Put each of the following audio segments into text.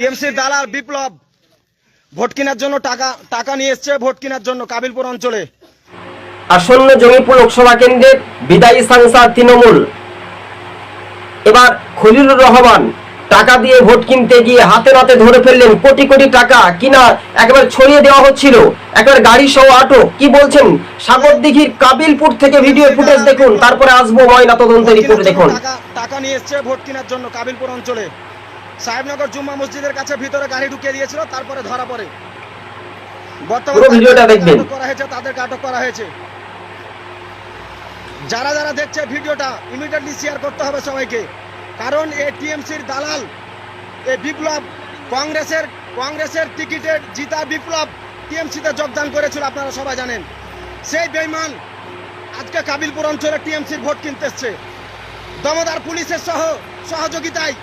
টিএমসির দালাল বিপ্লব। ভোট কেনার জন্য টাকা টাকা নিয়ে এসছে ভোট কেনার জন্য কাবিলপুর অঞ্চলে। আসন্ন জমিপুর লোকসভা কেন্দ্রের বিদায়ী সাংসদ তৃণমূল। এবার খলিলুর রহমান টাকা দিয়ে ভোট কিনতে গিয়ে হাতে নাতে ধরে ফেললেন কোটি কোটি টাকা। কিনা একেবারে ছড়িয়ে দেওয়া হচ্ছিল। একেবারে গাড়ি সহ আটক। কি বলছেন? সাগর দিঘির কাবিলপুর থেকে ভিডিও ফুটেজ দেখুন। তারপরে আসব ময়না তদন্তের ভোট রিপোর্ট দেখুন। টাকা টাকা নিয়ে এসছে ভোট কেনার জন্য কাবিলপুর অঞ্চলে। সাহেবনগর জুম্মা মসজিদের কাছে ভিতরে গাড়ি ঢুকিয়ে দিয়েছিল তারপরে ধরা পড়ে। আটক করা হয়েছে আটক করা হয়েছে। যারা যারা দেখছে ভিডিওটা ইমিডিয়েটলি শেয়ার করতে হবে সবাইকে। কারণ এই টিএমসির দালাল এই বিপ্লব কংগ্রেসের কংগ্রেসের টিকিটের জিতা বিপ্লব টিএমসিতে যোগদান করেছিল আপনারা সবাই জানেন। সেই বেইমান আজকে কাবিলপুর অঞ্চলে টিএমসির ভোট কিনতে এসছে। দমদার পুলিশের সহ সহযোগিতায়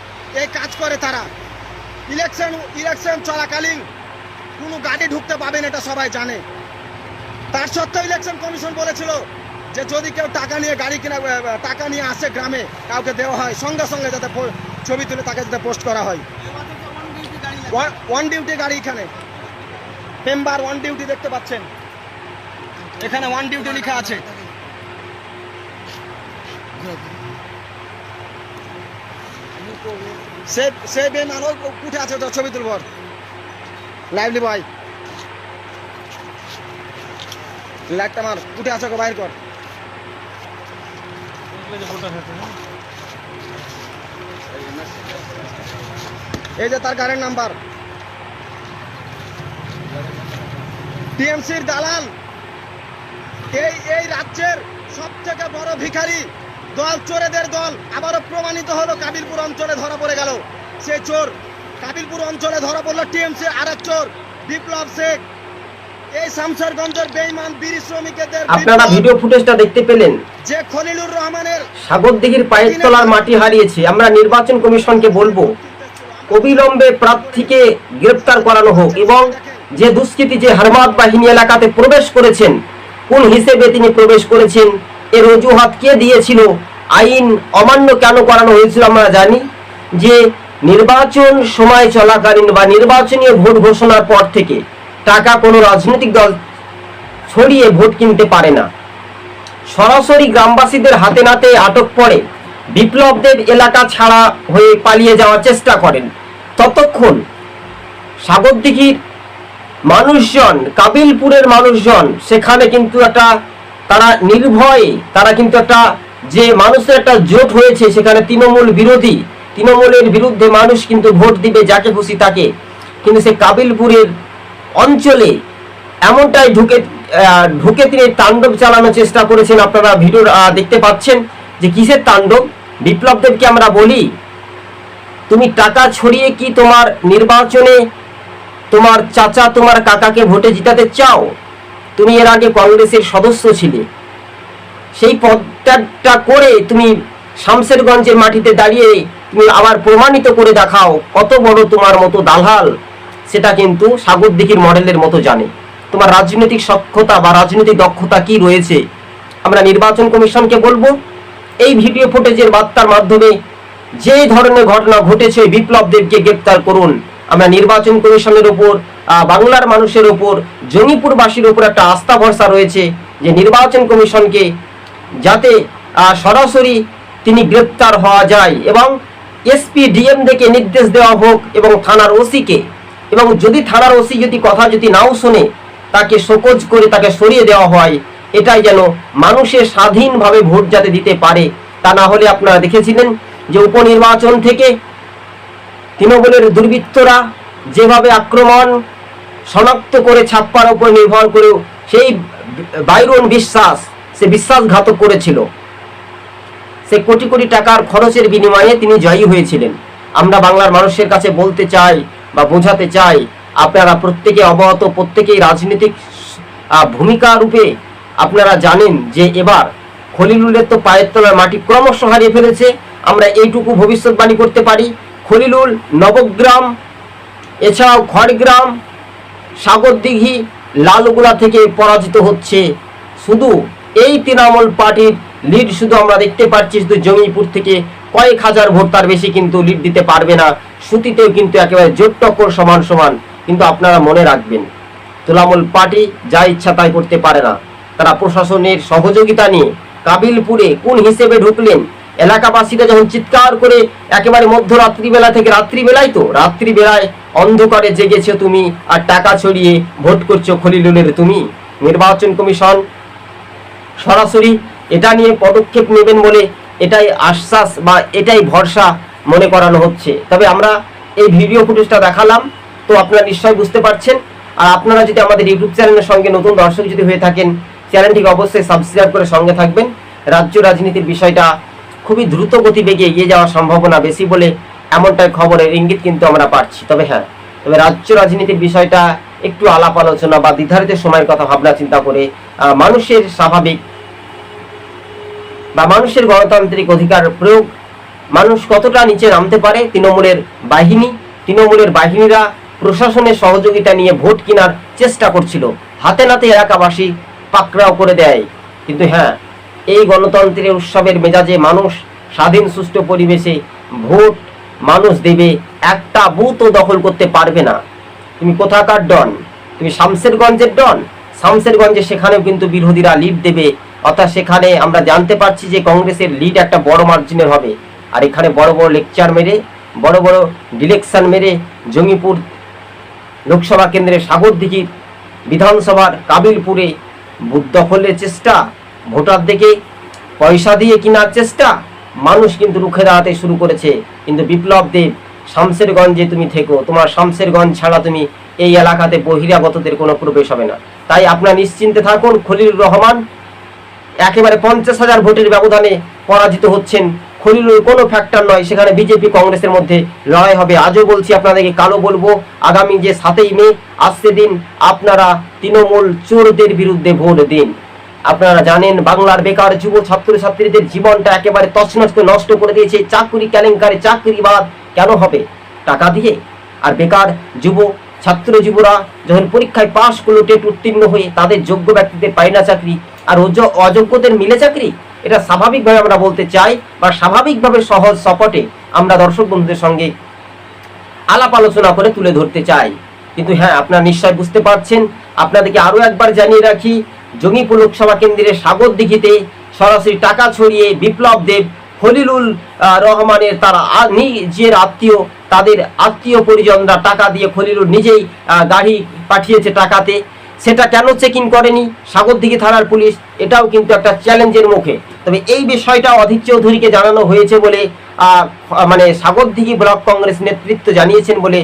এই কাজ করে তারা। ইলেকশন ইলেকশন চলাকালীন কোনো গাড়ি ঢুকতে পাবেন এটা সবাই জানে। তার সত্ত্বেও ইলেকশন কমিশন বলেছিল যে যদি কেউ টাকা নিয়ে গাড়ি কিনা টাকা নিয়ে আসে গ্রামে, কাউকে দেওয়া হয়, সঙ্গে সঙ্গে যাতে ছবি তুলে তাকে যাতে পোস্ট করা হয়। ওয়ান ডিউটি গাড়ি এখানে। মেম্বার ওয়ান ডিউটি দেখতে পাচ্ছেন। এখানে ওয়ান ডিউটি লেখা আছে। সে সে বেমান ওই উঠে আছে তো ছবি লাইভলি বয় লাইটটা মার আছে বাইর কর। এই যে তার গাড়ির নাম্বার। টিএমসির দালাল। এই এই রাজ্যের সব থেকে বড় ভিখারি। দল চোরেদের দল। আবারও প্রমাণিত হলো কাবিলপুর অঞ্চলে ধরা পড়ে গেল। সে চোর। কাবিলপুর অঞ্চলে ধরা পড়ল টিএমসি আর এক চোর বিপ্লব শেখ। এই শামসারগঞ্জের শ্রমিকদের আপনারা ভিডিও ফুটেজটা দেখতে পেলেন? যে খলিলুর রহমানের সাগর দিঘির পায়ের তলার মাটি হারিয়েছে। আমরা নির্বাচন কমিশনকে বলব অবিলম্বে প্রার্থীকে গ্রেপ্তার করানো হোক এবং যে দুষ্কৃতী যে হারমাত বাহিনী এলাকাতে প্রবেশ করেছেন কোন হিসেবে তিনি প্রবেশ করেছেন এর অজুহাত কে দিয়েছিল আইন অমান্য কেন করানো হয়েছিল আমরা জানি যে নির্বাচন সময় চলাকালীন বা নির্বাচনীয় ভোট ঘোষণার পর থেকে টাকা কোনো রাজনৈতিক দল ছড়িয়ে ভোট কিনতে পারে না। সরাসরি গ্রামবাসীদের হাতে নাতে আটক পড়ে বিপ্লবদের এলাকা ছাড়া হয়ে পালিয়ে যাওয়ার চেষ্টা করেন। ততক্ষণ সাগরদিঘির মানুষজন, কাবিলপুরের মানুষজন, সেখানে কিন্তু একটা তারা নির্ভয়ে, তারা কিন্তু একটা যে মানুষের একটা জোট হয়েছে, সেখানে তৃণমূল বিরোধী। তৃণমূলের বিরুদ্ধে মানুষ কিন্তু ভোট দিবে যাকে খুশি তাকে। কিন্তু সে কাবিলপুরের অঞ্চলে এমনটাই ঢুকে ঢুকে তিনি তাণ্ডব চালানোর চেষ্টা করেছেন। আপনারা ভিডিও দেখতে পাচ্ছেন যে কিসের তাণ্ডব? বিপ্লব দেবকে আমরা বলি, তুমি টাকা ছড়িয়ে কি তোমার নির্বাচনে তোমার চাচা, তোমার কাকাকে ভোটে জিতাতে চাও? তুমি এর আগে কংগ্রেসের সদস্য ছিলে। সেই পদটা করে তুমি শামসেরগঞ্জের মাটিতে দাঁড়িয়ে তুমি আবার প্রমাণিত করে দেখাও কত বড় তোমার মতো দালাল। সেটা কিন্তু সাগরদিঘির মডেলের মতো জানে। তোমার রাজনৈতিক সক্ষতা বা রাজনৈতিক দক্ষতা কি রয়েছে? আমরা নির্বাচন কমিশনকে বলব এই ভিডিও ফুটেজের বার্তার মাধ্যমে যে ধরনের ঘটনা ঘটেছে ওই বিপ্লবদেরকে গ্রেপ্তার করুন। আমরা নির্বাচন কমিশনের আহ, বাংলার মানুষের ওপর জঙ্গিপুরবাসীর ওপর একটা আস্থা ভরসা রয়েছে যে নির্বাচন কমিশনকে যাতে সরাসরি তিনি গ্রেপ্তার হওয়া যায় এবং এসপি ডিএম থেকে নির্দেশ দেওয়া হোক এবং থানার ওসিকে। এবং যদি থানার ওসি যদি কথা যদি নাও শোনে, তাকে শোকজ করে তাকে সরিয়ে দেওয়া হয়, এটাই যেন মানুষের স্বাধীনভাবে ভোট যাতে দিতে পারে, তা না হলে আপনারা দেখেছিলেন যে উপনির্বাচন থেকে তৃণমূলের দুর্বৃত্তরা যেভাবে আক্রমণ শনাক্ত করে ছাপ্পার উপর নির্ভর করে, সেই বাইরন বিশ্বাস সে বিশ্বাসঘাতক করেছিল। সে কোটি কোটি টাকার খরচের বিনিময়ে তিনি জয়ী হয়েছিলেন। আমরা বাংলার মানুষের কাছে বলতে চাই বা বোঝাতে চাই, আপনারা প্রত্যেকে অবহত, প্রত্যেকেই রাজনৈতিক ভূমিকা রূপে আপনারা জানেন যে এবার খলিলুলের তো পায়ের তলার মাটি ক্রমশ হারিয়ে ফেলেছে। আমরা এইটুকু ভবিষ্যৎবাণী করতে পারি। খলিলুল নবগ্রাম, এছাড়াও খড়গ্রাম, সাগরদিঘি, লালগুলা থেকে পরাজিত হচ্ছে। শুধু এই তৃণমূল পার্টির লিড শুধু আমরা দেখতে পাচ্ছি, শুধু জঙ্গিপুর থেকে কয়েক হাজার ভোট তার বেশি কিন্তু লিড দিতে পারবে না। সুতিতেও কিন্তু একেবারে জোট টক্কর সমান সমান কিন্তু আপনারা মনে রাখবেন। তোলামূল পার্টি যা ইচ্ছা তাই করতে পারে না। তারা প্রশাসনের সহযোগিতা নিয়ে কাবিলপুরে কোন হিসেবে ঢুকলেন? এলাকাবাসীরা যখন চিৎকার করে একেবারে মধ্যরাত্রিবেলা থেকে রাত্রিবেলায় তো, রাত্রিবেলায় অন্ধকারে জেগেছো তুমি আর টাকা ছড়িয়ে ভোট করছ খলিলুলের তুমি। নির্বাচন কমিশন সরাসরি এটা নিয়ে পদক্ষেপ নেবেন বলে এটাই আশ্বাস বা এটাই ভরসা মনে করানো হচ্ছে। তবে আমরা এই ভিডিও ফুটেজটা দেখালাম, তো আপনারা নিশ্চয়ই বুঝতে পারছেন। আর আপনারা যদি আমাদের ইউটিউব চ্যানেলের সঙ্গে নতুন দর্শক যদি হয়ে থাকেন, চ্যানেলটিকে অবশ্যই সাবস্ক্রাইব করে সঙ্গে থাকবেন। রাজ্য রাজনীতির বিষয়টা খুবই দ্রুত গতিবেগে এগিয়ে যাওয়ার সম্ভাবনা বেশি বলে এমনটাই খবরের ইঙ্গিত কিন্তু আমরা পাচ্ছি। তবে হ্যাঁ তবে রাজ্য রাজনীতির বিষয়টা একটু আলাপ আলোচনা বা নির্ধারিত সময়ের কথা, ভাবনা, চিন্তা করে মানুষের স্বাভাবিক বা মানুষের গণতান্ত্রিক অধিকার প্রয়োগ, মানুষ কতটা নিচে নামতে পারে তৃণমূলের বাহিনী, তৃণমূলের বাহিনীরা প্রশাসনের সহযোগিতা নিয়ে ভোট কেনার চেষ্টা করছিল। হাতে নাতে এলাকাবাসী পাকড়াও করে দেয়। কিন্তু হ্যাঁ এই গণতন্ত্রের উৎসবের মেজাজে মানুষ, স্বাধীন, সুষ্ঠু পরিবেশে ভোট মানুষ দেবে, একটা বুথও দখল করতে পারবে না। তুমি কোথাকার ডন? তুমি শামসেরগঞ্জের ডন? শামসেরগঞ্জে সেখানেও কিন্তু বিরোধীরা লিড দেবে। অর্থাৎ সেখানে আমরা জানতে পারছি যে কংগ্রেসের লিড একটা বড় মার্জিনের হবে। আর এখানে বড় বড় লেকচার মেরে, বড় বড় ডিলেকশন মেরে জঙ্গিপুর লোকসভা কেন্দ্রের সাগরদিঘির বিধানসভার কাবিলপুরে বুথ দখলের চেষ্টা, ভোটার দেখে পয়সা দিয়ে কেনার চেষ্টা, মানুষ কিন্তু রুখে দাঁড়াতে শুরু করেছে। কিন্তু বিপ্লব দেব শামসেরগঞ্জে তুমি থেকো, তোমার শামসেরগঞ্জ ছাড়া তুমি এই এলাকাতে বহিরাগতদের কোনো প্রবেশ হবে না। তাই আপনারা নিশ্চিন্তে থাকুন, খলিলুর রহমান, একেবারে পঞ্চাশ হাজার ভোটের ব্যবধানে পরাজিত হচ্ছেন। খলিলুর কোনো ফ্যাক্টর নয়, সেখানে বিজেপি কংগ্রেসের মধ্যে লড়াই হবে। আজও বলছি আপনাদেরকে কালো বলব, আগামী যে সাতই মে, আসছে দিন আপনারা তৃণমূল চোরদের বিরুদ্ধে ভোট দিন। আপনারা জানেন, বাংলার বেকার যুব ছাত্রছাত্রীদের জীবনটা একেবারে তছনছ নষ্ট করে দিয়েছে। চাকরি কেলেঙ্কারে, চাকরিবাদ কেন হবে? টাকা দিয়ে? আর বেকার যুব, ছাত্র যুবরা যখন পরীক্ষায় পাশ করল, টেট উত্তীর্ণ হয়ে তাদের যোগ্য ব্যক্তিদের পায় না চাকরি, আর অযোগ্যদের মিলে চাকরি? এটা স্বাভাবিকভাবে আমরা বলতে চাই বা স্বাভাবিকভাবে সহজ সপটে আমরা দর্শক বন্ধুদের সঙ্গে আলাপ আলোচনা করে তুলে ধরতে চাই। কিন্তু হ্যাঁ আপনারা নিশ্চয় বুঝতে পারছেন, আপনাদেরকে আরও একবার জানিয়ে রাখি, জঙ্গিপুর লোকসভা কেন্দ্রের সাগর দিঘিতে সরাসরি টাকা ছড়িয়ে বিপ্লব দেব খলিলুল আহ, রহমানের তারা নিজের আত্মীয় তাদের আত্মীয় পরিজনরা টাকা দিয়ে খলিলুল নিজেই গাড়ি পাঠিয়েছে টাকাতে। সেটা কেন চেক ইন করেনি? সাগরদিঘি থানার পুলিশ এটাও কিন্তু একটা চ্যালেঞ্জের মুখে। তবে এই বিষয়টা অধীর চৌধুরীকে জানানো হয়েছে বলে মানে সাগরদিঘি ব্লক কংগ্রেস নেতৃত্ব জানিয়েছেন বলে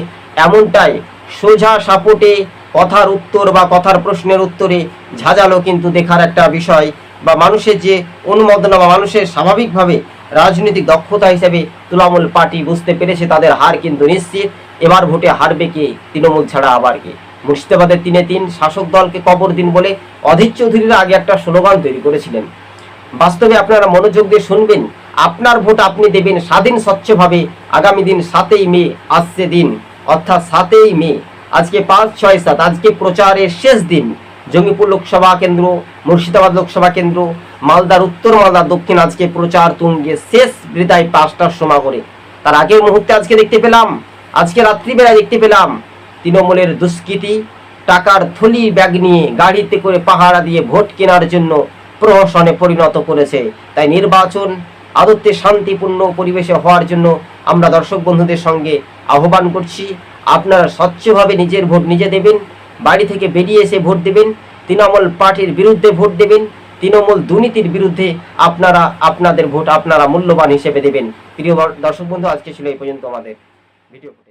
এমনটাই। সোজা সাপোর্টে কথার উত্তর বা কথার প্রশ্নের উত্তরে ঝাঁঝালো কিন্তু দেখার একটা বিষয়। বা মানুষের যে অনুমোদনা বা মানুষের স্বাভাবিকভাবে রাজনৈতিক দক্ষতা হিসেবে তৃণমূল পার্টি বুঝতে পেরেছে তাদের হার কিন্তু নিশ্চিত। এবার ভোটে হারবে কে? তৃণমূল ছাড়া আবার কে? মুর্শিদাবাদের তিনে তিন শাসক দলকে কবর দিন বলে অধীর চৌধুরীরা আগে একটা স্লোগান তৈরি করেছিলেন। বাস্তবে আপনারা মনোযোগ দিয়ে শুনবেন। আপনার ভোট আপনি দেবেন স্বাধীন স্বচ্ছভাবে। আগামী দিন সাতই মে আসছে দিন। অর্থাৎ সাতই মে। আজকে পাঁচ, ছয়, সাত। আজকে প্রচারের শেষ দিন। জঙ্গিপুর লোকসভা কেন্দ্র, মুর্শিদাবাদ লোকসভা কেন্দ্র, মালদার উত্তর, মালদার দক্ষিণ আজকে প্রচার তুঙ্গে শেষ বিদায় পাঁচটার সময় করে তার আগের মুহূর্তে আজকে দেখতে পেলাম, আজকে রাত্রিবেলায় দেখতে পেলাম তৃণমূলের দুষ্কৃতি টাকার থলি ব্যাগ নিয়ে গাড়িতে করে পাহারা দিয়ে ভোট কেনার জন্য প্রহসনে পরিণত করেছে। তাই নির্বাচন আদত্তে শান্তিপূর্ণ পরিবেশে হওয়ার জন্য আমরা দর্শক বন্ধুদের সঙ্গে আহ্বান করছি, আপনারা স্বচ্ছভাবে নিজের ভোট নিজে দেবেন বাড়ি থেকে বেরিয়ে এসে ভোট দেবেন, তৃণমূল পার্টির বিরুদ্ধে ভোট দেবেন, তৃণমূল দুর্নীতির বিরুদ্ধে আপনারা, আপনাদের ভোট আপনারা মূল্যবান হিসেবে দেবেন। প্রিয় দর্শক বন্ধু, আজকে ছিল এই পর্যন্ত আমাদের ভিডিও।